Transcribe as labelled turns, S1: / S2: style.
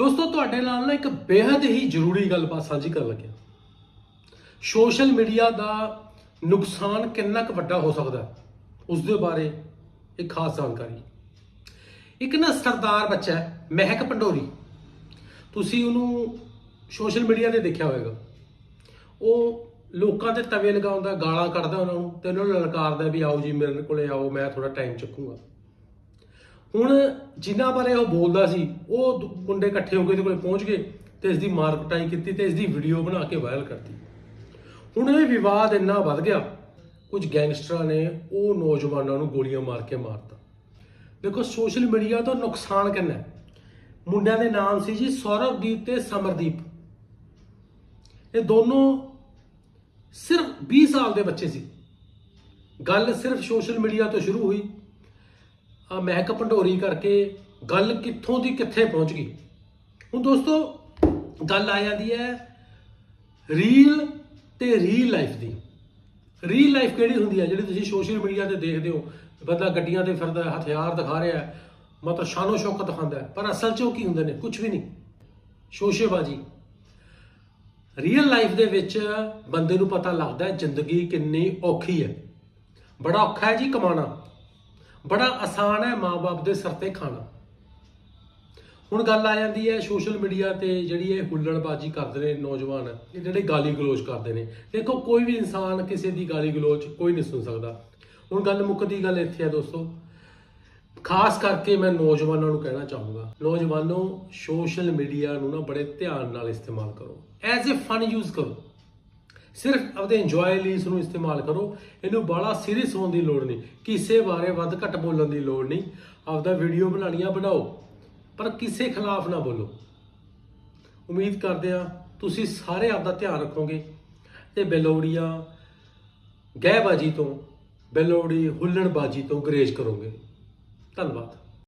S1: ਦੋਸਤੋ ਤੁਹਾਡੇ ਨਾਲ ਨਾ ਇੱਕ ਬੇहद ਹੀ ਜ਼ਰੂਰੀ ਗੱਲਬਾਤ ਸਾਂਝੀ ਕਰਨ ਲੱਗਿਆ ਸੋਸ਼ਲ ਮੀਡੀਆ ਦਾ ਨੁਕਸਾਨ ਕਿੰਨਾ ਕੁ ਵੱਡਾ ਹੋ ਸਕਦਾ ਹੈ, ਉਸ ਦੇ ਬਾਰੇ ਇੱਕ ਖਾਸ ਜਾਣਕਾਰੀ। ਇੱਕ ਨਾ ਸਰਦਾਰ ਬੱਚਾ ਹੈ ਮਹਿਕ ਪੰਡੋਰੀ। ਤੁਸੀਂ ਉਹਨੂੰ ਸੋਸ਼ਲ ਮੀਡੀਆ ਤੇ ਦੇਖਿਆ ਹੋਵੇਗਾ। ਉਹ ਲੋਕਾਂ ਤੇ ਤਵੇ ਲਗਾਉਂਦਾ ਗਾਲਾਂ ਕੱਢਦਾ ਉਹਨਾਂ ਨੂੰ ਤੇ ਉਹਨਾਂ ਨੂੰ ਲਲਕਾਰਦਾ ਵੀ ਆਓ ਜੀ ਮੇਰੇ ਕੋਲੇ ਆਓ ਮੈਂ ਥੋੜਾ ਟਾਈਮ ਚੱਕੂਗਾ। ਹੁਣ ਜਿਨ੍ਹਾਂ ਬਾਰੇ ਉਹ ਬੋਲਦਾ ਸੀ, ਉਹ ਮੁੰਡੇ ਇਕੱਠੇ ਹੋ ਕੇ ਇਹਦੇ ਕੋਲੇ ਪਹੁੰਚ ਗਏ ਤੇ ਇਸ ਦੀ ਮਾਰ ਕੁਟਾਈ ਕੀਤੀ ਤੇ ਇਸ ਦੀ ਵੀਡੀਓ ਬਣਾ ਕੇ ਵਾਇਰਲ ਕਰਤੀ। ਹੁਣ ਇਹ ਵਿਵਾਦ ਇੰਨਾ ਵੱਧ ਗਿਆ, ਕੁਝ ਗੈਂਗਸਟਰਾਂ ਨੇ ਉਹ ਨੌਜਵਾਨਾਂ ਨੂੰ ਗੋਲੀਆਂ ਮਾਰ ਕੇ ਮਾਰਤਾ। ਦੇਖੋ ਸੋਸ਼ਲ ਮੀਡੀਆ ਤੋਂ ਨੁਕਸਾਨ ਕਿੰਨਾ ਮੁੰਡਿਆਂ ਦੇ ਨਾਮ ਸੀ ਜੀ ਸੌਰਵਦੀਪ ਤੇ ਸਮਰਦੀਪ। ਇਹ ਦੋਨੋਂ ਸਿਰਫ 20 ਸਾਲ ਦੇ ਬੱਚੇ ਸੀ। ਗੱਲ ਸਿਰਫ ਸੋਸ਼ਲ ਮੀਡੀਆ ਤੋਂ ਸ਼ੁਰੂ ਹੋਈ। ਆ ਮਹਿਕ ਭੰਡੋਰੀ ਕਰਕੇ ਗੱਲ ਕਿੱਥੋਂ ਦੀ ਕਿੱਥੇ ਪਹੁੰਚ ਗਈ? ਹੁਣ ਦੋਸਤੋ, ਗੱਲ ਆ ਜਾਂਦੀ ਹੈ ਰੀਲ ਤੇ ਰੀਲ ਲਾਈਫ ਦੀ। ਰੀਲ ਲਾਈਫ ਕਿਹੜੀ ਹੁੰਦੀ ਹੈ? ਜਿਹੜੀ ਤੁਸੀਂ ਸੋਸ਼ਲ ਮੀਡੀਆ ਤੇ ਦੇਖਦੇ ਹੋ, ਬੰਦਾ ਗੱਡੀਆਂ ਤੇ ਫਿਰਦਾ, ਹਥਿਆਰ ਦਿਖਾ ਰਿਹਾ ਮਤਲਬ ਸ਼ਾਨੋ ਸ਼ੌਕਤ ਦਿਖਾਉਂਦਾ ਪਰ ਅਸਲ 'ਚ ਉਹ ਕੀ ਹੁੰਦੇ ਨੇ? ਕੁਝ ਵੀ ਨਹੀਂ। ਸ਼ੋਸ਼ੇਬਾਜ਼ੀ। ਰੀਅਲ ਲਾਈਫ ਦੇ ਵਿੱਚ ਬੰਦੇ ਨੂੰ ਪਤਾ ਲੱਗਦਾ ਹੈ ਜ਼ਿੰਦਗੀ ਕਿੰਨੀ ਔਖੀ ਹੈ। ਬੜਾ ਔਖਾ ਹੈ ਜੀ ਕਮਾਉਣਾ। ਬੜਾ ਆਸਾਨ ਹੈ ਮਾਪੇ ਦੇ ਸਿਰ ਤੇ ਖਾਣਾ। ਹੁਣ ਗੱਲ ਆ ਜਾਂਦੀ ਹੈ ਸੋਸ਼ਲ ਮੀਡੀਆ ਤੇ ਜਿਹੜੀ ਇਹ ਹੁੱਲੜਬਾਜ਼ੀ ਕਰਦੇ ਨੇ ਨੌਜਵਾਨ, ਇਹ ਜਿਹੜੇ ਗਾਲੀ ਗਲੋਚ ਕਰਦੇ ਨੇ। ਦੇਖੋ, ਕੋਈ ਵੀ ਇਨਸਾਨ ਕਿਸੇ ਦੀ ਗਾਲੀ ਗਲੋਚ ਕੋਈ ਨਹੀਂ ਸੁਣ ਸਕਦਾ। ਹੁਣ ਗੱਲ ਮੁੱਕਦੀ ਗੱਲ ਇੱਥੇ ਹੈ ਦੋਸਤੋ। ਖਾਸ ਕਰਕੇ ਮੈਂ ਨੌਜਵਾਨਾਂ ਨੂੰ ਕਹਿਣਾ ਚਾਹੂੰਗਾ। ਨੌਜਵਾਨੋ, ਸੋਸ਼ਲ ਮੀਡੀਆ ਨੂੰ ਨਾ ਬੜੇ ਧਿਆਨ ਨਾਲ ਇਸਤੇਮਾਲ ਕਰੋ। ਐਜ਼ ਅ ਫਨ ਯੂਜ਼ ਕਰੋ। ਸਿਰਫ ਆਪਦੇ ਇੰਜੋਏ ਲਈ ਇਸ ਨੂੰ ਇਸਤੇਮਾਲ ਕਰੋ। ਇਹਨੂੰ ਬਾਹਲਾ ਸੀਰੀਅਸ ਹੋਣ ਦੀ ਲੋੜ ਨਹੀਂ। ਕਿਸੇ ਬਾਰੇ ਵੱਧ ਘੱਟ ਬੋਲਣ ਦੀ ਲੋੜ ਨਹੀਂ। ਆਪਦਾ ਵੀਡੀਓ ਬਣਾਉਣੀਆਂ ਬਣਾਓ, ਪਰ ਕਿਸੇ ਖਿਲਾਫ ਨਾ ਬੋਲੋ। ਉਮੀਦ ਕਰਦੇ ਆ ਤੁਸੀਂ ਸਾਰੇ ਆਪਦਾ ਧਿਆਨ ਰੱਖੋਗੇ। ਤੇ ਬੇਲੋੜੀਆਂ ਗਹਿਬਾਜੀ ਤੋਂ, ਬੇਲੋੜੀ ਹੁੱਲੜਬਾਜੀ ਤੋਂ ਗਰੇਜ ਕਰੋਗੇ। ਧੰਨਵਾਦ।